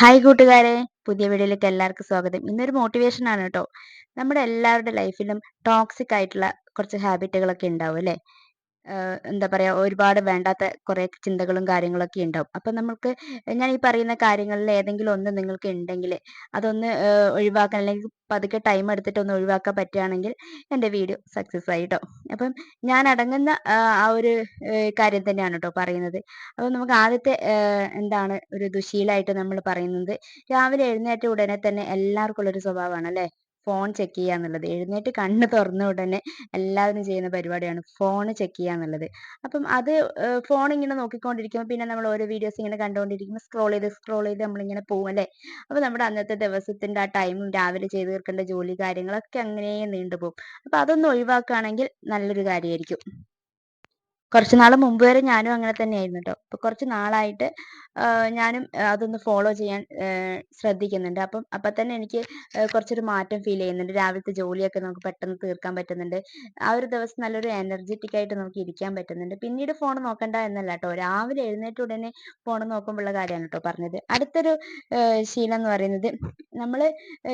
Hi കൂട്ടുകാരെ. പുതിയ വീഡിയോയിലേക്ക് എല്ലാവർക്കും സ്വാഗതം. ഇന്നൊരു മോട്ടിവേഷൻ ആണ് കേട്ടോ നമ്മുടെ എല്ലാവരുടെ ലൈഫിലും ടോക്സിക് ആയിട്ടുള്ള കുറച്ച് ഹാബിറ്റുകളൊക്കെ ഉണ്ടാവും അല്ലേ? എന്താ പറയുക ഒരുപാട് വേണ്ടാത്ത കുറേ ചിന്തകളും കാര്യങ്ങളൊക്കെ ഉണ്ടാവും അപ്പം നമ്മൾക്ക് ഞാൻ ഈ പറയുന്ന കാര്യങ്ങളിൽ ഏതെങ്കിലും ഒന്ന് നിങ്ങൾക്ക് ഉണ്ടെങ്കിൽ അതൊന്ന് ഒഴിവാക്കാൻ അല്ലെങ്കിൽ പതുക്കെ ടൈം എടുത്തിട്ട് ഒന്ന് ഒഴിവാക്കാൻ പറ്റുകയാണെങ്കിൽ എന്റെ വീഡിയോ സക്സസ് ആയി കേട്ടോ അപ്പം ഞാൻ അടങ്ങുന്ന ആ ഒരു കാര്യം തന്നെയാണ് ട്ടോ പറയുന്നത്. അപ്പം നമുക്ക് ആദ്യത്തെ എന്താണ് ഒരു ദുശീലായിട്ട് നമ്മൾ പറയുന്നത് രാവിലെ എഴുന്നേറ്റ ഉടനെ തന്നെ എല്ലാവർക്കും ഉള്ളൊരു സ്വഭാവമാണ് അല്ലേ? ഫോൺ ചെക്ക് ചെയ്യുക എന്നുള്ളത്. എഴുന്നേറ്റ് കണ്ണ് തുറന്ന ഉടനെ എല്ലാവരും ചെയ്യുന്ന പരിപാടിയാണ് ഫോൺ ചെക്ക് ചെയ്യുക എന്നുള്ളത്. അപ്പം അത് ഫോൺ ഇങ്ങനെ നോക്കിക്കൊണ്ടിരിക്കുമ്പോൾ പിന്നെ നമ്മൾ ഓരോ വീഡിയോസ് ഇങ്ങനെ കണ്ടുകൊണ്ടിരിക്കുമ്പോൾ സ്ക്രോൾ ചെയ്ത് സ്ക്രോൾ ചെയ്ത് നമ്മളിങ്ങനെ പോകും അല്ലേ? അപ്പോൾ നമ്മുടെ അന്നത്തെ ദിവസത്തിന്റെ ആ ടൈമും രാവിലെ ചെയ്ത് തീർക്കേണ്ട ജോലി കാര്യങ്ങളൊക്കെ അങ്ങനെ നീണ്ടുപോകും അപ്പോൾ അതൊന്ന് ഒഴിവാക്കുകയാണെങ്കിൽ നല്ലൊരു കാര്യമായിരിക്കും കുറച്ച് നാൾ മുമ്പ് വരെ ഞാനും അങ്ങനെ തന്നെയായിരുന്നു കേട്ടോ അപ്പൊ കുറച്ച് നാളായിട്ട് ഞാനും അതൊന്ന് ഫോളോ ചെയ്യാൻ ശ്രദ്ധിക്കുന്നുണ്ട്. അപ്പം അപ്പം തന്നെ എനിക്ക് കുറച്ചൊരു മാറ്റം ഫീൽ ചെയ്യുന്നുണ്ട്. രാവിലത്തെ ജോലിയൊക്കെ നമുക്ക് പെട്ടെന്ന് തീർക്കാൻ പറ്റുന്നുണ്ട്. ആ ഒരു ദിവസം നല്ലൊരു എനർജറ്റിക് ആയിട്ട് നമുക്ക് ഇരിക്കാൻ പറ്റുന്നുണ്ട്. പിന്നീട് ഫോൺ നോക്കണ്ട എന്നല്ല കേട്ടോ രാവിലെ എഴുന്നേറ്റ് ഉടനെ ഫോൺ നോക്കുമ്പോഴുള്ള കാര്യമാണ് കേട്ടോ പറഞ്ഞത്. അടുത്തൊരു ശീലം എന്ന് പറയുന്നത് നമ്മൾ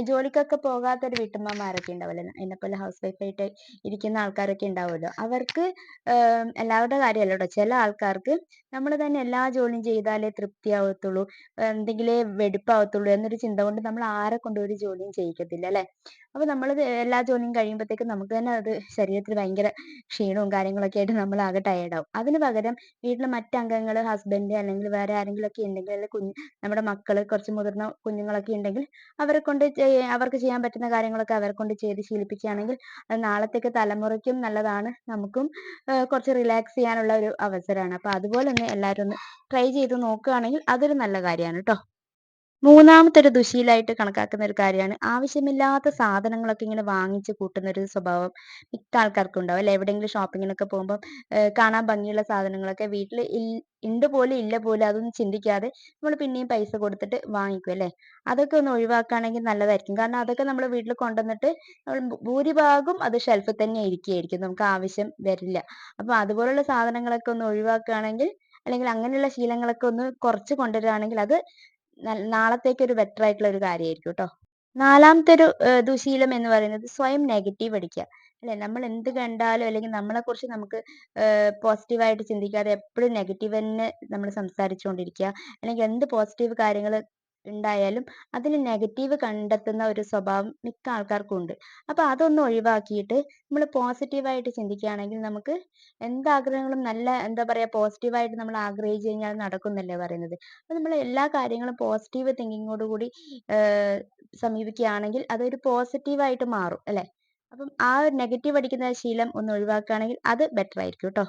ജോലിക്കൊക്കെ പോകാത്തൊരു വീട്ടമ്മമാരൊക്കെ ഉണ്ടാവില്ലേ എന്നെപ്പോലെ ഹൗസ് വൈഫായിട്ട് ഇരിക്കുന്ന ആൾക്കാരൊക്കെ ഉണ്ടാവുമല്ലോ. അവർക്ക് എല്ലാവരുടെ കാര്യമല്ല കേട്ടോ ചില ആൾക്കാർക്ക് നമ്മൾ തന്നെ എല്ലാ ജോലിയും ചെയ്താലേ തൃപ്തിയാവത്തുള്ളൂ എന്തെങ്കിലും വെടിപ്പാവത്തുള്ളൂ എന്നൊരു ചിന്ത കൊണ്ട് നമ്മൾ ആരെ കൊണ്ട് ഒരു ജോലിയും ചെയ്യിക്കത്തില്ല അല്ലെ? അപ്പൊ നമ്മൾ എല്ലാ ജോലിയും കഴിയുമ്പോഴത്തേക്കും നമുക്ക് തന്നെ അത് ശരീരത്തിൽ ഭയങ്കര ക്ഷീണവും കാര്യങ്ങളൊക്കെ ആയിട്ട് നമ്മൾ ആകെ ടയേർഡാവും അതിന് പകരം വീട്ടിലെ മറ്റംഗങ്ങൾ ഹസ്ബൻഡ് അല്ലെങ്കിൽ വേറെ ആരെങ്കിലും ഒക്കെ ഉണ്ടെങ്കിൽ അല്ലെങ്കിൽ കുഞ്ഞ് നമ്മുടെ മക്കൾ കുറച്ച് മുതിർന്ന കുഞ്ഞുങ്ങളൊക്കെ ഉണ്ടെങ്കിൽ അവരെ കൊണ്ട് അവർക്ക് ചെയ്യാൻ പറ്റുന്ന കാര്യങ്ങളൊക്കെ അവരെ കൊണ്ട് ചെയ്ത് ശീലിപ്പിക്കുകയാണെങ്കിൽ നാളത്തേക്ക് തലമുറയ്ക്കും നല്ലതാണ്. നമുക്കും കുറച്ച് റിലാക്സ് ചെയ്യാനുള്ള ഒരു അവസരമാണ് അപ്പൊ അതുപോലെ ഒന്ന് എല്ലാവരും ഒന്ന് ട്രൈ ചെയ്ത് നോക്കുകയാണെങ്കിൽ അതൊരു നല്ല കാര്യമാണ് കേട്ടോ മൂന്നാമത്തെ ഒരു ദുശീലായിട്ട് കണക്കാക്കുന്ന ഒരു കാര്യമാണ്. ആവശ്യമില്ലാത്ത സാധനങ്ങളൊക്കെ ഇങ്ങനെ വാങ്ങിച്ച് കൂട്ടുന്ന ഒരു സ്വഭാവം മിക്ക ആൾക്കാർക്കും ഉണ്ടാവും അല്ലെ? എവിടെയെങ്കിലും ഷോപ്പിങ്ങിനൊക്കെ പോകുമ്പോൾ കാണാൻ ഭംഗിയുള്ള സാധനങ്ങളൊക്കെ വീട്ടിൽ ഉണ്ട് പോലും ഇല്ല പോലും അതൊന്നും ചിന്തിക്കാതെ നമ്മൾ പിന്നെയും പൈസ കൊടുത്തിട്ട് വാങ്ങിക്കും അല്ലേ? അതൊക്കെ ഒന്ന് ഒഴിവാക്കുകയാണെങ്കിൽ നല്ലതായിരിക്കും. കാരണം അതൊക്കെ നമ്മൾ വീട്ടിൽ കൊണ്ടുവന്നിട്ട് നമ്മൾ ഭൂരിഭാഗം അത് ഷെൽഫിൽ തന്നെ ഇരിക്കുകയായിരിക്കും. നമുക്ക് ആവശ്യം വരില്ല. അപ്പൊ അതുപോലുള്ള സാധനങ്ങളൊക്കെ ഒന്ന് ഒഴിവാക്കുകയാണെങ്കിൽ അല്ലെങ്കിൽ അങ്ങനെയുള്ള ശീലങ്ങളൊക്കെ ഒന്ന് കുറച്ച് കൊണ്ടുവരികയാണെങ്കിൽ അത് നാളത്തേക്ക് ഒരു ബെറ്റർ ആയിട്ടുള്ള ഒരു കാര്യമായിരിക്കും കേട്ടോ നാലാമത്തെ ഒരു ദുശീലം എന്ന് പറയുന്നത് സ്വയം നെഗറ്റീവ് അടിക്കുക അല്ലെ? നമ്മൾ എന്ത് കണ്ടാലും അല്ലെങ്കിൽ നമ്മളെ കുറിച്ച് നമുക്ക് പോസിറ്റീവായിട്ട് ചിന്തിക്കാതെ എപ്പോഴും നെഗറ്റീവ് തന്നെ നമ്മൾ സംസാരിച്ചുകൊണ്ടിരിക്കുക അല്ലെങ്കിൽ എന്ത് പോസിറ്റീവ് കാര്യങ്ങൾ ഉണ്ടായാലും അതിൽ നെഗറ്റീവ് കണ്ടെത്തുന്ന ഒരു സ്വഭാവം മിക്ക ആൾക്കാർക്കും ഉണ്ട് അപ്പൊ അതൊന്ന് ഒഴിവാക്കിയിട്ട് നമ്മൾ പോസിറ്റീവായിട്ട് ചിന്തിക്കുകയാണെങ്കിൽ നമുക്ക് എന്താഗ്രഹങ്ങളും നല്ല എന്താ പറയാ പോസിറ്റീവായിട്ട് നമ്മൾ ആഗ്രഹിച്ചു കഴിഞ്ഞാൽ നടക്കുന്നല്ലേ പറയുന്നത്. അപ്പൊ നമ്മൾ എല്ലാ കാര്യങ്ങളും പോസിറ്റീവ് തിങ്കിങ്ങോടുകൂടി സമീപിക്കുകയാണെങ്കിൽ അതൊരു പോസിറ്റീവായിട്ട് മാറും അല്ലെ? അപ്പം ആ നെഗറ്റീവ് അടിക്കുന്ന ശീലം ഒന്ന് ഒഴിവാക്കുകയാണെങ്കിൽ അത് ബെറ്റർ ആയിരിക്കും കേട്ടോ.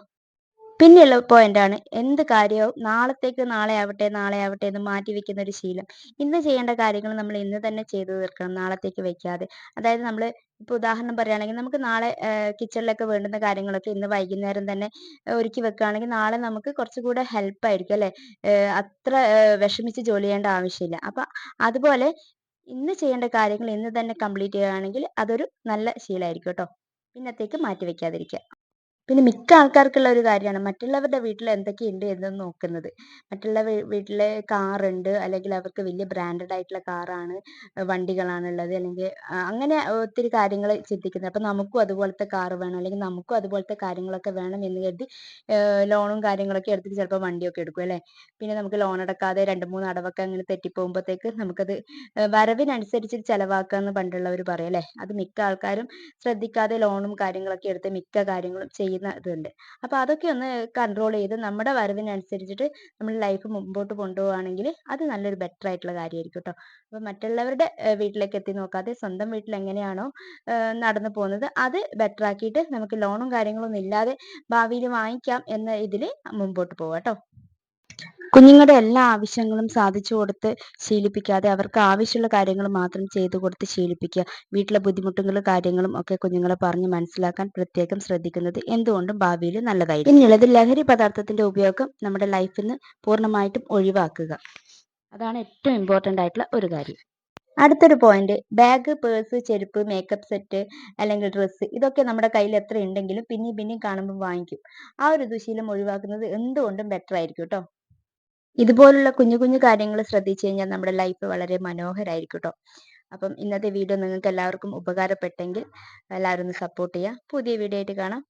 പിന്നെയുള്ള പോയിന്റാണ് എന്ത് കാര്യവും നാളത്തേക്ക് നാളെ ആവട്ടെ നാളെ ആവട്ടെ എന്ന് മാറ്റി വെക്കുന്ന ഒരു ശീലം. ഇന്ന് ചെയ്യേണ്ട കാര്യങ്ങൾ നമ്മൾ ഇന്ന് തന്നെ ചെയ്തു തീർക്കണം. നാളത്തേക്ക് വെക്കാതെ. അതായത് നമ്മൾ ഇപ്പൊ ഉദാഹരണം പറയുകയാണെങ്കിൽ നമുക്ക് നാളെ കിച്ചണിലൊക്കെ വേണ്ടുന്ന കാര്യങ്ങളൊക്കെ ഇന്ന് വൈകുന്നേരം തന്നെ ഒരുക്കി വെക്കുകയാണെങ്കിൽ നാളെ നമുക്ക് കുറച്ചുകൂടെ ഹെൽപ്പ് ആയിരിക്കും അല്ലെ? അത്ര വിഷമിച്ച് ജോലി ചെയ്യേണ്ട ആവശ്യമില്ല. അപ്പൊ അതുപോലെ ഇന്ന് ചെയ്യേണ്ട കാര്യങ്ങൾ ഇന്ന് തന്നെ കംപ്ലീറ്റ് ചെയ്യുകയാണെങ്കിൽ അതൊരു നല്ല ശീലമായിരിക്കും കേട്ടോ. പിന്നത്തേക്ക് മാറ്റി വെക്കാതിരിക്കുക. പിന്നെ മിക്ക ആൾക്കാർക്കുള്ള ഒരു കാര്യമാണ് മറ്റുള്ളവരുടെ വീട്ടിൽ എന്തൊക്കെയുണ്ട് എന്ന് നോക്കുന്നത്. മറ്റുള്ള വീട്ടിലെ കാറുണ്ട് അല്ലെങ്കിൽ അവർക്ക് വലിയ ബ്രാൻഡഡ് ആയിട്ടുള്ള കാറാണ് വണ്ടികളാണ് ഉള്ളത് അല്ലെങ്കിൽ അങ്ങനെ ഒത്തിരി കാര്യങ്ങൾ ചിന്തിക്കുന്നത്. അപ്പം നമുക്കും അതുപോലത്തെ കാർ വേണം അല്ലെങ്കിൽ നമുക്കും അതുപോലത്തെ കാര്യങ്ങളൊക്കെ വേണം എന്ന് കരുതി ലോണും കാര്യങ്ങളൊക്കെ എടുത്തിട്ട് ചിലപ്പോൾ വണ്ടിയൊക്കെ എടുക്കും അല്ലേ? പിന്നെ നമുക്ക് ലോൺ അടക്കാതെ രണ്ട് മൂന്ന് അടവൊക്കെ അങ്ങനെ തെറ്റിപ്പോകുമ്പോഴത്തേക്ക് നമുക്കത് വരവിനനുസരിച്ച് ചിലവാക്കുക എന്ന് പണ്ടുള്ളവർ പറയും അല്ലേ? അത് മിക്ക ആൾക്കാരും ശ്രദ്ധിക്കാതെ ലോണും കാര്യങ്ങളൊക്കെ എടുത്ത് മിക്ക കാര്യങ്ങളും ചെയ്യും ചെയ്യുന്ന ഇതുണ്ട്. അപ്പോൾ അതൊക്കെ ഒന്ന് കൺട്രോൾ ചെയ്ത് നമ്മുടെ വരവിനനുസരിച്ചിട്ട് നമ്മൾ ലൈഫ് മുമ്പോട്ട് കൊണ്ടുപോവുകയാണെങ്കിൽ അത് നല്ലൊരു ബെറ്റർ ആയിട്ടുള്ള കാര്യമായിരിക്കും കേട്ടോ അപ്പോൾ മറ്റുള്ളവരുടെ വീട്ടിലേക്ക് എത്തി നോക്കാതെ സ്വന്തം വീട്ടിൽ എങ്ങനെയാണോ നടന്നു പോകുന്നത് അത് ബെറ്റർ ആക്കിയിട്ട് നമുക്ക് ലോണും കാര്യങ്ങളൊന്നും ഇല്ലാതെ ഭാവിയിൽ വാങ്ങിക്കാം എന്ന ഇതിൽ മുമ്പോട്ട് പോവാം കേട്ടോ കുഞ്ഞുങ്ങളുടെ എല്ലാ ആവശ്യങ്ങളും സാധിച്ചു കൊടുത്ത് ശീലിപ്പിക്കാതെ അവർക്ക് ആവശ്യമുള്ള കാര്യങ്ങൾ മാത്രം ചെയ്തു കൊടുത്ത് ശീലിപ്പിക്കുക. വീട്ടിലെ ബുദ്ധിമുട്ടുകളും കാര്യങ്ങളും ഒക്കെ കുഞ്ഞുങ്ങളെ പറഞ്ഞ് മനസ്സിലാക്കാൻ പ്രത്യേകം ശ്രദ്ധിക്കുന്നത് എന്തുകൊണ്ടും ഭാവിയിൽ നല്ലതായിരിക്കും. ഇനിയുള്ളത് ലഹരി പദാർത്ഥത്തിന്റെ ഉപയോഗം നമ്മുടെ ലൈഫിൽ നിന്ന് പൂർണമായിട്ടും ഒഴിവാക്കുക. അതാണ് ഏറ്റവും ഇമ്പോർട്ടന്റ് ആയിട്ടുള്ള ഒരു കാര്യം. അടുത്തൊരു പോയിന്റ് ബാഗ് പേഴ്സ് ചെരുപ്പ് മേക്കപ്പ് സെറ്റ് അല്ലെങ്കിൽ ഡ്രസ്സ് ഇതൊക്കെ നമ്മുടെ കയ്യിൽ എത്ര ഉണ്ടെങ്കിലും പിന്നെയും പിന്നെയും കാണുമ്പോൾ വാങ്ങിക്കും. ആ ഒരു ദുശീലം ഒഴിവാക്കുന്നത് എന്തുകൊണ്ടും ബെറ്റർ ആയിരിക്കും കേട്ടോ ഇതുപോലുള്ള കുഞ്ഞു കുഞ്ഞു കാര്യങ്ങൾ ശ്രദ്ധിച്ചു കഴിഞ്ഞാൽ നമ്മുടെ ലൈഫ് വളരെ മനോഹരമായിരിക്കും കേട്ടോ അപ്പം ഇന്നത്തെ വീഡിയോ നിങ്ങൾക്ക് എല്ലാവർക്കും ഉപകാരപ്പെട്ടെങ്കിൽ എല്ലാവരും ഒന്ന് സപ്പോർട്ട് ചെയ്യുക. പുതിയ വീഡിയോ ആയിട്ട് കാണാം.